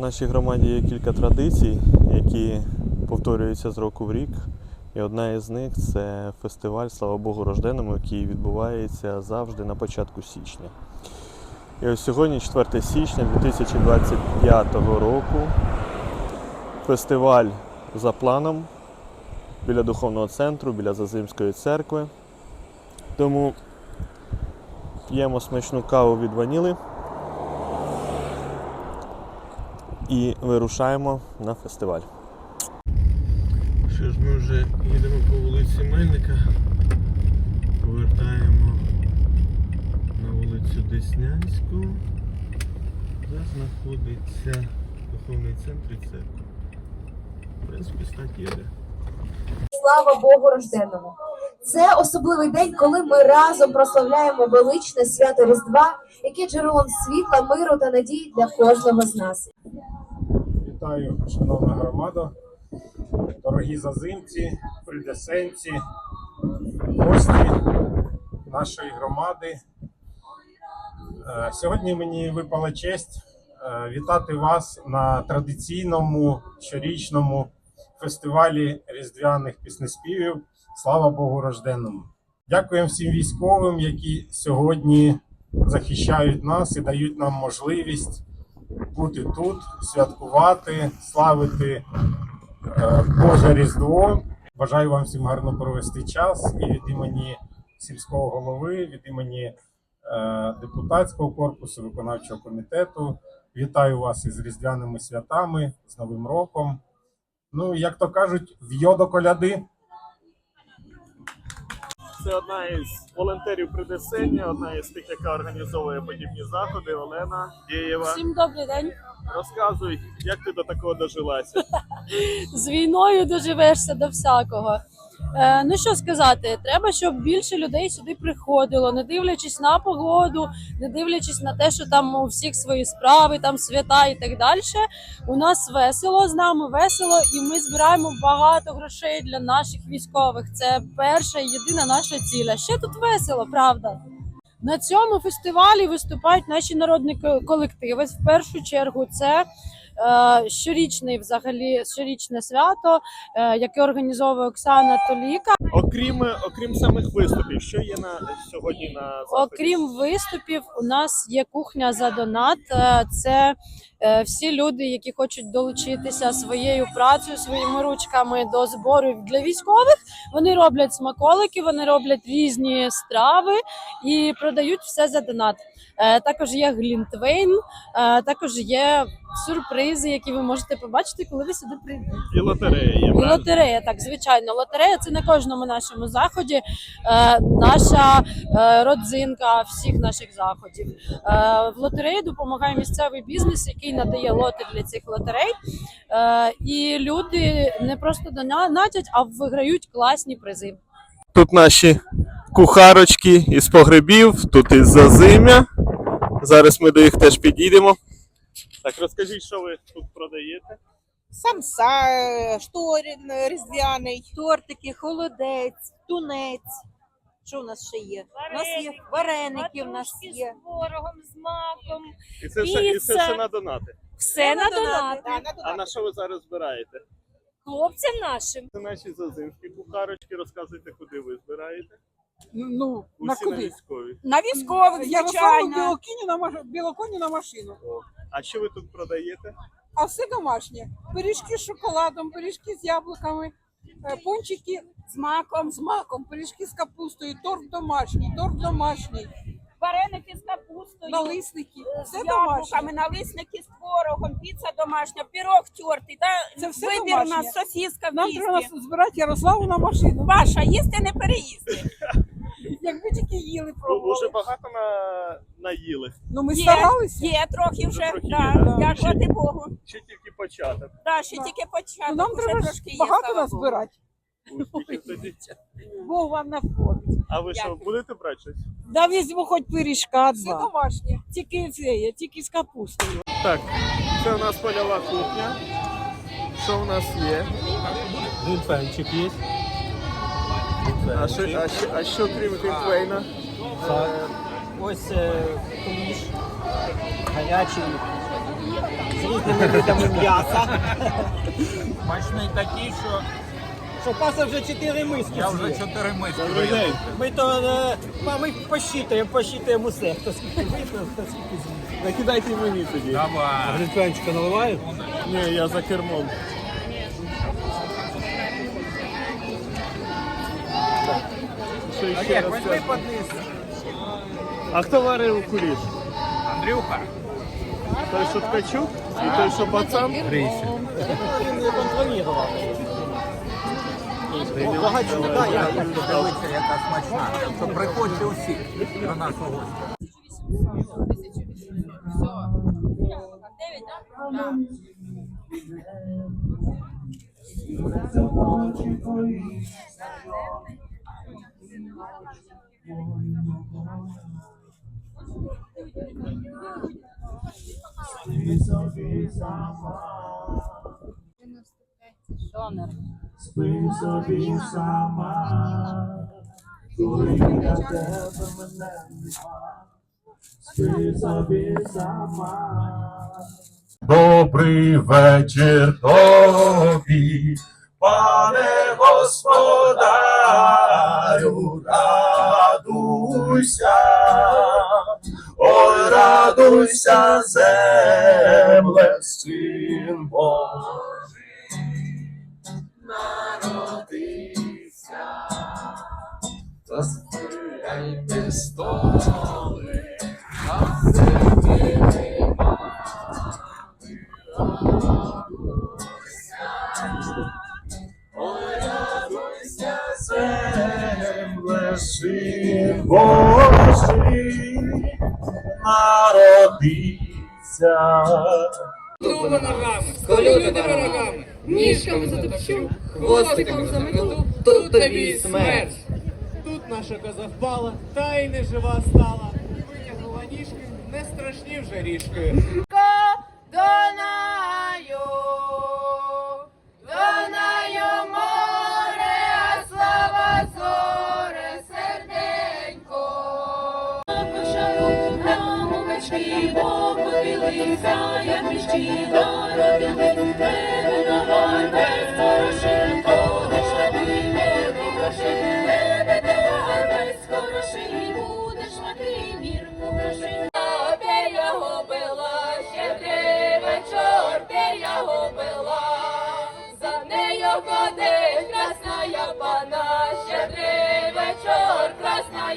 В нашій громаді є кілька традицій, які повторюються з року в рік. І одна із них це фестиваль Слава Богу рожденому, який відбувається завжди на початку січня. І ось сьогодні, 4 січня 2025 року, фестиваль за планом біля духовного центру, біля Зазимської церкви. Тому п'ємо смачну каву від ваніли і вирушаємо на фестиваль. Що ж, ми вже їдемо по вулиці Мельника, повертаємо на вулицю Деснянську, де знаходиться духовний центр і церква. В принципі, стать їде. Слава Богу рожденому! Це особливий день, коли ми разом прославляємо величне свято Різдва, яке джерелом світла, миру та надії для кожного з нас. Вітаю, шановна громада, дорогі зазимці, придесенці, гості нашої громади. Е, Сьогодні мені випала честь е, вітати вас на традиційному щорічному фестивалі різдвяних піснеспівів Слава Богу рожденому. Дякуємо всім військовим, які сьогодні захищають нас і дають нам можливість бути тут, святкувати, славити е, Боже Різдво. Бажаю вам всім гарно провести час і від імені сільського голови, від імені е, депутатського корпусу, виконавчого комітету. Вітаю вас із різдвяними святами, з Новим роком. Ну, як то кажуть, в'йо до коляди. Це одна із волонтерів Придесення, одна із тих, яка організовує подібні заходи. Олена Дєєва. Всім добрий день. Розказуй, як ти до такого дожилася? З війною доживешся до всякого. Е, ну що сказати, треба, щоб більше людей сюди приходило, не дивлячись на погоду, не дивлячись на те, що там у всіх свої справи, там свята і так далі. У нас весело, з нами весело, і ми збираємо багато грошей для наших військових. Це перша і єдина наша ціля. Ще тут весело, правда. На цьому фестивалі виступають наші народні колективи. В першу чергу це щорічний, взагалі, щорічне свято, е, яке організовує Оксана Толіка. Окрім окрім самих виступів, що є на сьогодні на заході? Окрім виступів, у нас є кухня за донат. Е, Це е, всі люди, які хочуть долучитися своєю працею, своїми ручками до збору для військових. Вони роблять смаколики, вони роблять різні страви і продають все за донат. Е, Також є глінтвейн, е, також є сюрпризи, які ви можете побачити, коли ви сюди прийдете. і лотерея. І лотерея, так звичайно. Лотерея це на кожному нашому заході. Е, наша е, родзинка всіх наших заходів. Е, в лотереї допомагає місцевий бізнес, який надає лоти для цих лотерей. Е, і люди не просто донатять, а виграють класні призи. Тут наші кухарочки із погребів, тут із зазимя. Зараз ми до їх теж підійдемо. Так, розкажіть, що ви тут продаєте? самса, е, шторин е, різдвяний. тортики, холодець, тунець. Що у нас ще є? У нас є вареники, у нас є. з творогом, з маком. І це все, і це Піца. все на донати. Все на донати. Да, на А на що ви зараз збираєте? Хлопцям нашим. Це наші зазимські кухарочки, розказуйте, куди ви збираєте. Ну, на Усі на куди? військові. На військових, Ярославу звичайно. білокині маш... білоконі на машину. О. А що ви тут продаєте? А все домашнє. Пиріжки з шоколадом, пиріжки з яблуками, е, пончики з маком, з маком, пиріжки з капустою, торт домашній, торт домашній, Вареники з капустою, налисники. з Все домашнє. яблуками, налисники з творогом, піца домашня, пирог тертий. Та Це все вибір у нас сосиска в Нам місті. треба збирати Ярославу на машину. Ваша, їсти не переїсти. Якби тільки їли Ви пробували. вже багато на... наїли. Ну ми Є. старалися. Є трохи вже, трохи є, да, да? дякувати Богу. Ще тільки початок. Да, ще Да. тільки Ну, початок, нам уже треба ж трошки є, багато слава нас Богу. збирати. Успіхів тоді. Бог вам на фронт. А ви що, Дякую. будете брати щось? Да візьму хоч пиріжка Все два. домашнє. Тільки це є, тільки з капустою. Так, це у нас польова кухня. Що у нас є? Глинтвейнчик є. А що, а що, а що крім глінтвейна? Ось е, куліш гарячий з різними видами м'яса. Смачний такий, що Що паса вже чотири миски. я вже з'їв. чотири миски виїв. Ми то е, ми посчитуємо, посчитуємо усе. Хто скільки випив, хто скільки з'їв. Накидайте мені тоді. Давай. Гринчанчика наливаєш? Ні, я за кермом. Що ще раз Возьми скажу? подниз. А хто варив куліш? Андрюха. Той, що ткачук? І той, що пацан? Грійся. Він не контролював. Багатько, так, я. Дивіться, яка смачна. То приходьте усі до Нашого гостя. Спи собі сама, коли для тебе мене нема. Спи собі сама. Добрий вечір тобі, пане господарю, радуйся, радуйся, земле, син Божий. Народився, та спиляйте столи, на землі син Божий, народився. Ніжками затопчу, хвостиком замету, тут тобі смерть. Тут наша коза впала, та й не жива стала. Витягнула ніжки, не страшні вже ріжки. Овечки покотилися, як міщі доробили, тебе на гарбе хороший, будеш мати мірку грошей, тебе на гарбе хороший, будеш мати мірку грошей. Де я губила, щедрий вечор, де я губила, за нею ходить красна пана, щедрий вечор, красна